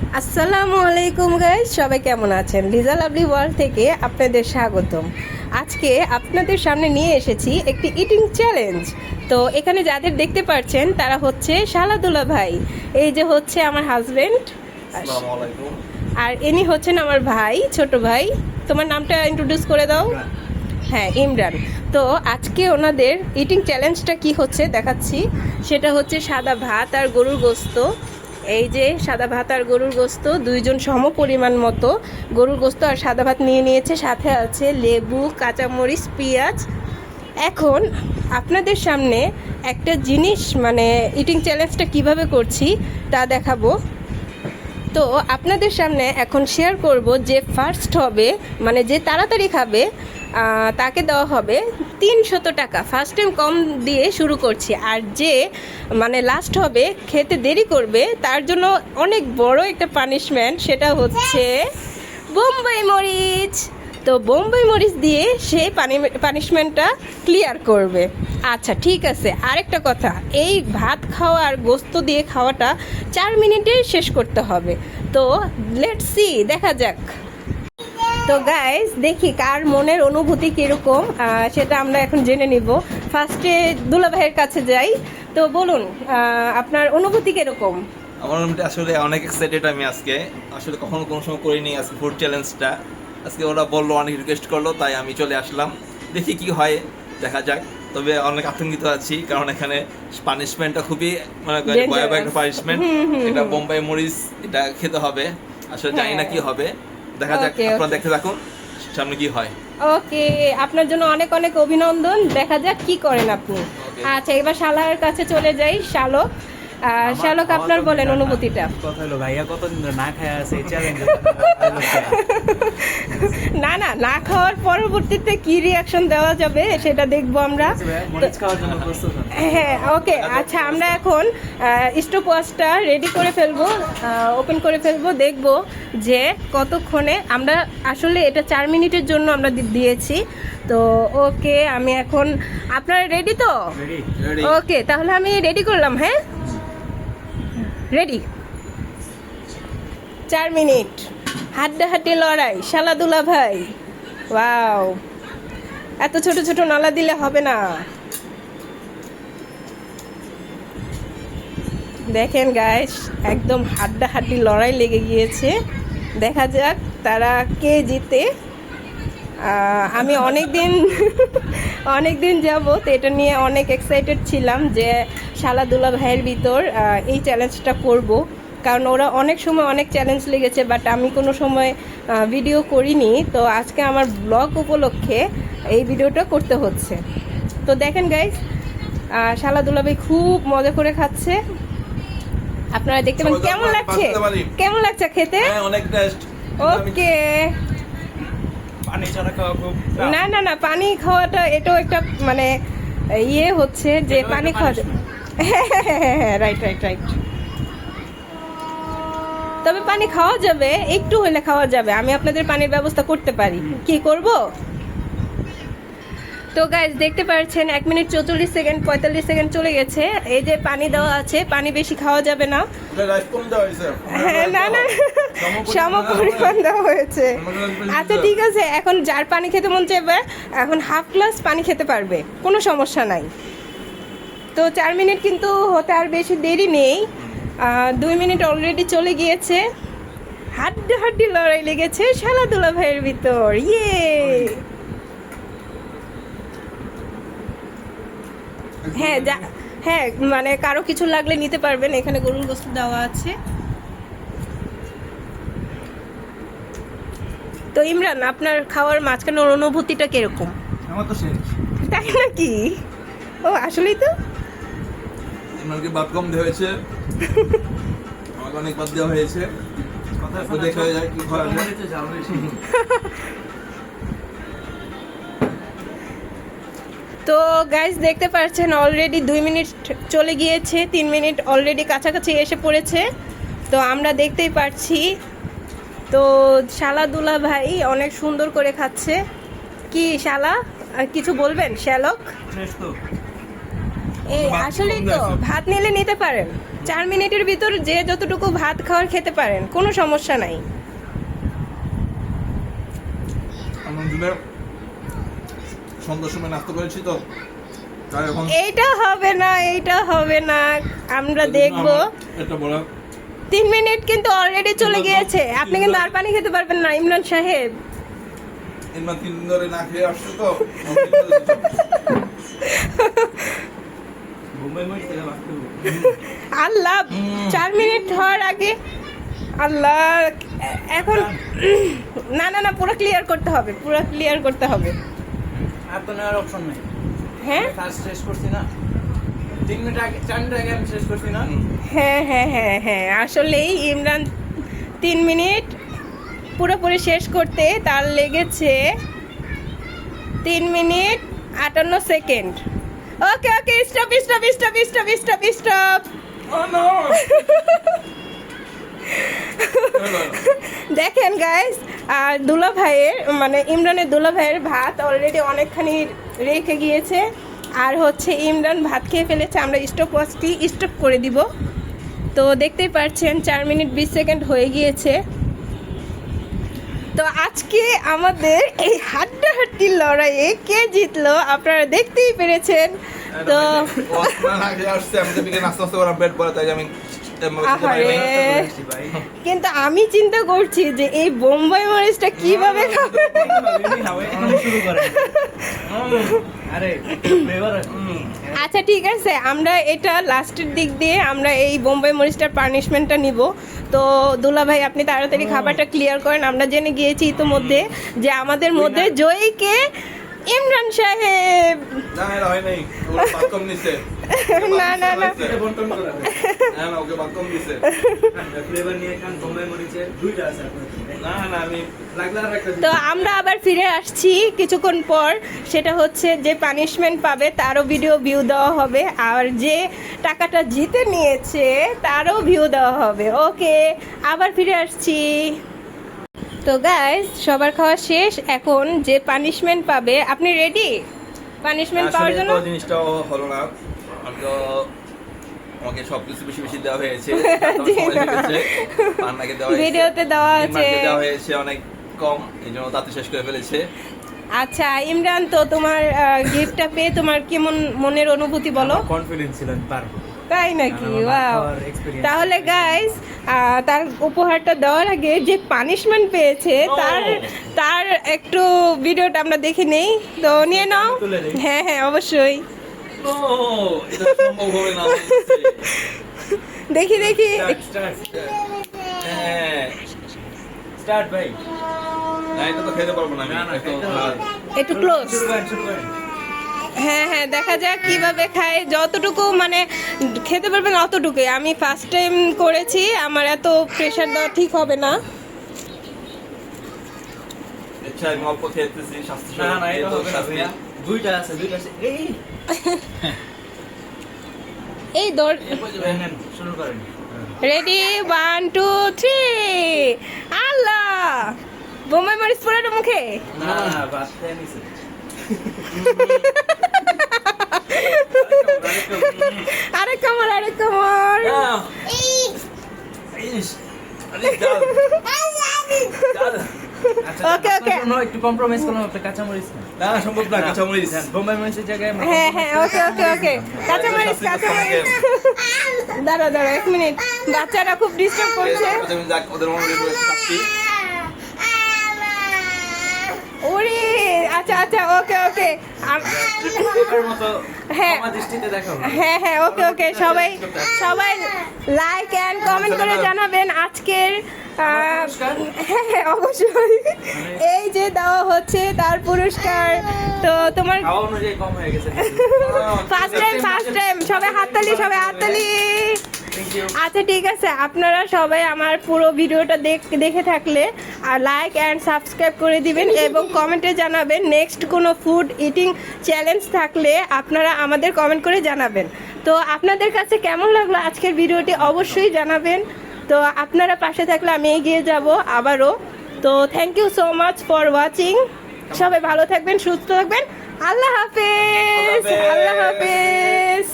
আসসালামু আলাইকুম গাইস সবাই কেমন আছেন? লিজা লাভলি ওয়ার্ল্ড থেকে আপনাদের স্বাগতম। আজকে আপনাদের সামনে নিয়ে এসেছি একটি ইটিং চ্যালেঞ্জ তো এখানে যাদের দেখতে পাচ্ছেন তারা হচ্ছে শালাদুলা ভাই। এই যে হচ্ছে আমার হাজবেন্ড আর ইনি হচ্ছেন আমার ভাই ছোট ভাই। তোমার নামটা ইন্ট্রোডিউস করে দাও। হ্যাঁ ইমরান। তো আজকে ওনাদের ইটিং চ্যালেঞ্জটা কি হচ্ছে দেখাচ্ছি। সেটা হচ্ছে সাদা ভাত আর গরুর গোস্ত। এই যে সাদা ভাত আর গরুর গোস্ত, দুইজন সম পরিমাণ মতো গরুর গোস্ত আর সাদা ভাত নিয়ে নিয়েছে। সাথে আছে লেবু, কাঁচামরিচ, পেঁয়াজ। এখন আপনাদের সামনে একটা জিনিস মানে ইটিং চ্যালেঞ্জটা কীভাবে করছি তা দেখাবো। তো আপনাদের সামনে এখন শেয়ার করব যে ফার্স্ট হবে মানে যে তাড়াতাড়ি খাবে তাকে দেওয়া হবে তিনশত টাকা। ফার্স্ট টাইম কম দিয়ে শুরু করছি। আর যে মানে লাস্ট হবে, খেতে দেরি করবে, তার জন্য অনেক বড় একটা পানিশমেন্ট সেটা হচ্ছে বোম্বাই মরিচ। তো বোম্বাই মরিচ দিয়ে সে পানি পানিশমেন্টটা ক্লিয়ার করবে। আচ্ছা ঠিক আছে, আরেকটা কথা। এই ভাত খাওয়া আর গোস্ত দিয়ে খাওয়াটা চার মিনিটে শেষ করতে হবে। তো লেটস সি দেখা যাক। তো গাইস দেখি কার মনের অনুভূতি কীরকম সেটা আমরা এখন জেনে নিব। ফার্স্টে দুলা ভাইয়ের কাছে যাই। তো বলুন আপনার অনুভূতি কীরকম? আমার মনে আসলে অনেক এক্সাইটেড আমি আজকে। আসলে কখনো কোনো সময় করিনি আজকে ফুড চ্যালেঞ্জটা আজকে ওরা বলল অনেক রিকোয়েস্ট করল তাই আমি চলে আসলাম। দেখি কি হয় দেখা যাক। তবে অনেক আতঙ্কিত আছি কারণ এখানে পানিশমেন্টটা খুবই মানে ভয়াবহ একটা পানিশমেন্ট এটা বোম্বাই মরিচ এটা খেতে হবে। আসলে জানি না হ্যাঁ। কি হবে। দেখা যাক আপনারা. দেখতে থাকুন সামনে কি হয়। ওকে আপনার জন্য অনেক অনেক অভিনন্দন দেখা যাক কি করেন আপনি। আচ্ছা এবার শালার কাছে চলে যাই শালক। শালক আপনার বলেন অনুভূতিটা। কথা হলো ভাইয়া কতদিন ধরে না খায় আছে চ্যালেঞ্জ না না না খাওয়ার পরবর্তীতে কি রিয়াকশন দেওয়া যাবে সেটা দেখব আমরা। হ্যাঁ ওকে আচ্ছা আমরা এখন স্টপ ওয়াচটা রেডি করে ফেলব ওপেন করে ফেলব দেখব যে কতক্ষণে আমরা আসলে এটা চার মিনিটের জন্য আমরা দিয়েছি। তো ওকে আমি এখন আপনারা রেডি তো? ওকে তাহলে আমি রেডি করলাম হ্যাঁ? রেডি চার মিনিট। হাড্ডাহাড্ডি লড়াই, শালাদুলা ভাই। ওয়াও এত ছোট ছোট নালা দিলে হবে না। দেখেন গাইস একদম হাড্ডাহাড্ডি লড়াই লেগে গিয়েছে। দেখা যাক তারা কে জিতে। আমি অনেক দিন অনেক দিন যাবত এটা নিয়ে অনেক এক্সাইটেড ছিলাম যে শালাদুলা ভাইয়ের ভিতর এই চ্যালেঞ্জটা করব। কারণ ওরা অনেক সময় অনেক চ্যালেঞ্জ লেগেছে বাট আমি কোনো সময় ভিডিও করিনি। তো আজকে আমার ব্লগ উপলক্ষে এই ভিডিওটা করতে হচ্ছে। তো দেখেন গাইস শালাদুলা ভাই খুব মজা করে খাচ্ছে। আপনারা দেখতে পান কেমন লাগছে? কেমন লাগছে খেতে? হ্যাঁ অনেক টেস্ট ওকে পানি ছাড়া খাওয়া খুব না না না পানি খাওয়াটা এটাও একটা মানে ইয়ে হচ্ছে যে পানি খাওয়া। রাইট রাইট রাইট তবে পানি খাওয়া যাবে একটু হলে খাওয়া যাবে। আমি আপনাদের পানির ব্যবস্থা করতে পারি। কি করব? তো গাইজ দেখতে পাচ্ছেন এক মিনিট চৌচল্লিশ সেকেন্ড পঁয়তাল্লিশ সেকেন্ড চলে গেছে। এই যে পানি দেওয়া আছে পানি বেশি খাওয়া যাবে না। হ্যাঁ না না সম পরিমাণ দেওয়া হয়েছে। আচ্ছা ঠিক আছে এখন যার পানি খেতে মন চাইবে এখন হাফ গ্লাস পানি খেতে পারবে কোনো সমস্যা নাই। তো চার মিনিট কিন্তু হতে আর বেশি দেরি নেই। দুই মিনিট অলরেডি চলে গিয়েছে। হাড্ডি হাড্ডি লড়াই লেগেছে শালাদুলা ভাইয়ের ভিতর। ইয়ে হ্যাঁ যা হ্যাঁ মানে কারও কিছু লাগলে নিতে পারবেন। এখানে গরুর গোস্ত দেওয়া আছে। তো ইমরান আপনার খাওয়ার মাঝখানের অনুভূতিটা কীরকম? আমার তো শেষ তাই নাকি? ও আসলেই তো। আপনাকে বাদ কম দেওয়া হয়েছে। আমাকে অনেক বাদ দেওয়া হয়েছে। কথা দেখা যায় কি করা যায়। তো গাইস দেখতে পাচ্ছেন অলরেডি দুই মিনিট চলে গিয়েছে তিন মিনিট অলরেডি কাছাকাছি এসে পড়েছে। তো আমরা দেখতেই পাচ্ছি। তো শালাদুলা ভাই অনেক সুন্দর করে খাচ্ছে। কি শালা? কিছু বলবেন শ্যালক? এই আসলেই তো ভাত নিলে নিতে পারেন। চার মিনিটের ভিতর যে যতটুকু ভাত খাওয়ার খেতে পারেন কোনো সমস্যা নাই। সন্ধ্যার সময় নাস্তা করেছি তো তাই এখন এইটা হবে না এইটা হবে না আমরা দেখব। এটা বলা তিন মিনিট কিন্তু অলরেডি চলে গিয়েছে। আপনি কিন্তু আর পানি খেতে পারবেন না ইমরান সাহেব। ইমরান তিন দিন ধরে না খেয়ে আসছে তো। আল্লাহ চার মিনিট হওয়ার আগে আল্লাহ এখন না না না পুরো ক্লিয়ার করতে হবে পুরো ক্লিয়ার করতে হবে। আর তো নেওয়ার অপশন নেই। হ্যাঁ? ফার্স্ট শেষ করছি না। তিন মিনিট আগে চার মিনিট আগে আমি শেষ করছি না? হ্যাঁ হ্যাঁ হ্যাঁ হ্যাঁ। আসলেই ইমরান তিন মিনিট পুরোপুরি শেষ করতে তার লেগেছে তিন মিনিট আটান্ন second. Okay okay stop stop stop stop stop stop দেখেন গাইস আর দুলা ভাইয়ের মানে ইমরানের দুলা ভাইয়ের ভাত অলরেডি অনেকখানি রেখে গিয়েছে আর হচ্ছে ইমরান ভাত খেয়ে ফেলেছে আমরা স্টপ ওয়াচটি স্টপ করে দিব তো দেখতেই পাচ্ছেন চার মিনিট বিশ সেকেন্ড হয়ে গিয়েছে তো আজকে আমাদের এই হাড্ডাহাড্ডির লড়াইয়ে কে জিতলো আপনারা দেখতেই পেরেছেন তো কিন্তু আমি চিন্তা করছি যে এই বোম্বাই মরিচটা কীভাবে খাবে? আচ্ছা ঠিক আছে আমরা এটা লাস্টের দিক দিয়ে আমরা এই বোম্বাই মরিচটার পানিশমেন্টটা নিব। তো দুলা ভাই আপনি তাড়াতাড়ি খাবারটা ক্লিয়ার করেন। আমরা জেনে গিয়েছি ইতোমধ্যে যে আমাদের মধ্যে জয়ীকে ইমরান সাহেব। না এটা হয় নাই। ওর বাথরুম নিছে না, না, না। বন্টন করা না না ওকে বাথরুম দিছে। ফ্লেভার নিয়ে খান বোম্বাই মরিচের। দুইটা আছে না না আমি লাগলে আর একটা তো আমরা আবার ফিরে আসছি কিছুক্ষণ পর। সেটা হচ্ছে যে পানিশমেন্ট পাবে তারও ভিডিও ভিউ দেওয়া হবে। আর যে টাকাটা জিতে নিয়েছে তারও ভিউ দেওয়া হবে। ওকে আবার ফিরে আসছি। তো গাইস সবার খাওয়া শেষ। এখন যে পানিশমেন্ট পাবে আপনি রেডি পানিশমেন্ট পাওয়ার জন্য? তো জিনিসটাও হলো না। আমি তো আমাকে সব কিছু বেশি বেশি দেওয়া হয়েছে। পান্নাকে দেওয়া হয়েছে। ভিডিওতে দেওয়া আছে দেওয়া হয়েছে অনেক কম এই জন্য তাতে শেষ করে ফেলেছে। আচ্ছা ইমরান তো তোমার গিফটটা পেয়ে তোমার কেমন মনের অনুভূতি বলো? কনফিডেন্স ছিল পারব। তাই নাকি? ওয়াও তাহলে গাইস তার উপহারটা দেওয়ার আগে যে পানিশমেন্ট পেয়েছে. তার তার একটু ভিডিওটা আমরা দেখে নেই। তো নিয়ে নাও। হ্যাঁ হ্যাঁ অবশ্যই। ও এটা সম্ভব হবে না আমার কাছে। দেখি দেখি। হ্যাঁ। একটু ক্লোজ হ্যাঁ হ্যাঁ দেখা যাক কীভাবে খায়। যতটুকু মানে খেতে পারবেন অতটুকুই। আমি ফার্স্ট টাইম করেছি আমার এত প্রেশার দেওয়া ঠিক হবে না। আচ্ছা আমি অল্প খেতেছি স্বাস্থ্য না না এটা যেহেতু স্বাস্থ্য- দুইটা আছে দুইটা আছে। এই! এই দৌড় নেন, নেন, শুরু করেন। রেডি ওয়ান টু থ্রি আল্লাহ! বোম্বাই মরিচ পুরোটা মুখে? না আরেক কামড় কামড়! আরে। আচ্ছা okay. আপনার জন্য একটু কম্প্রোমাইজ করলাম আপনি কাঁচা মরিচ না। না, সম্ভব না, কাঁচামরিচ। দেন, বোম্বাই মরিচের জায়গায় হ্যাঁ হ্যাঁ ওকে ওকে ওকে কাঁচা মরিচ কাঁচা মরিচ দাঁড়া দাঁড়া এক মিনিট। বাচ্চারা খুব ডিস্টার্ব করছে। ওদের মনে করে খাচ্ছি। ওরে আচ্ছা ওকে ওকে। হ্যাঁ। হ্যাঁ হ্যাঁ ওকে ওকে। সবাই সবাই লাইক অ্যান্ড কমেন্ট করে জানাবেন আজকের হ্যাঁ হ্যাঁ অবশ্যই। এই যে দেওয়া হচ্ছে তার পুরস্কার। তো তোমার ফার্স্ট টাইম ফার্স্ট টাইম সবাই হাততালি সবাই হাততালি। আচ্ছা ঠিক আছে। আপনারা সবাই আমার পুরো ভিডিওটা দেখ- দেখে থাকলে আর লাইক অ্যান্ড সাবস্ক্রাইব করে দিবেন এবং কমেন্টে জানাবেন। নেক্সট কোনো ফুড ইটিং চ্যালেঞ্জ থাকলে আপনারা আমাদের কমেন্ট করে জানাবেন। তো আপনাদের কাছে কেমন লাগল আজকের ভিডিওটি অবশ্যই জানাবেন। তো আপনারা পাশে থাকলে আমি এগিয়ে যাব আবারও। তো thank you so much for watching সবাই ভালো থাকবেন সুস্থ থাকবেন। আল্লাহ হাফেজ। আল্লাহ হাফেজ।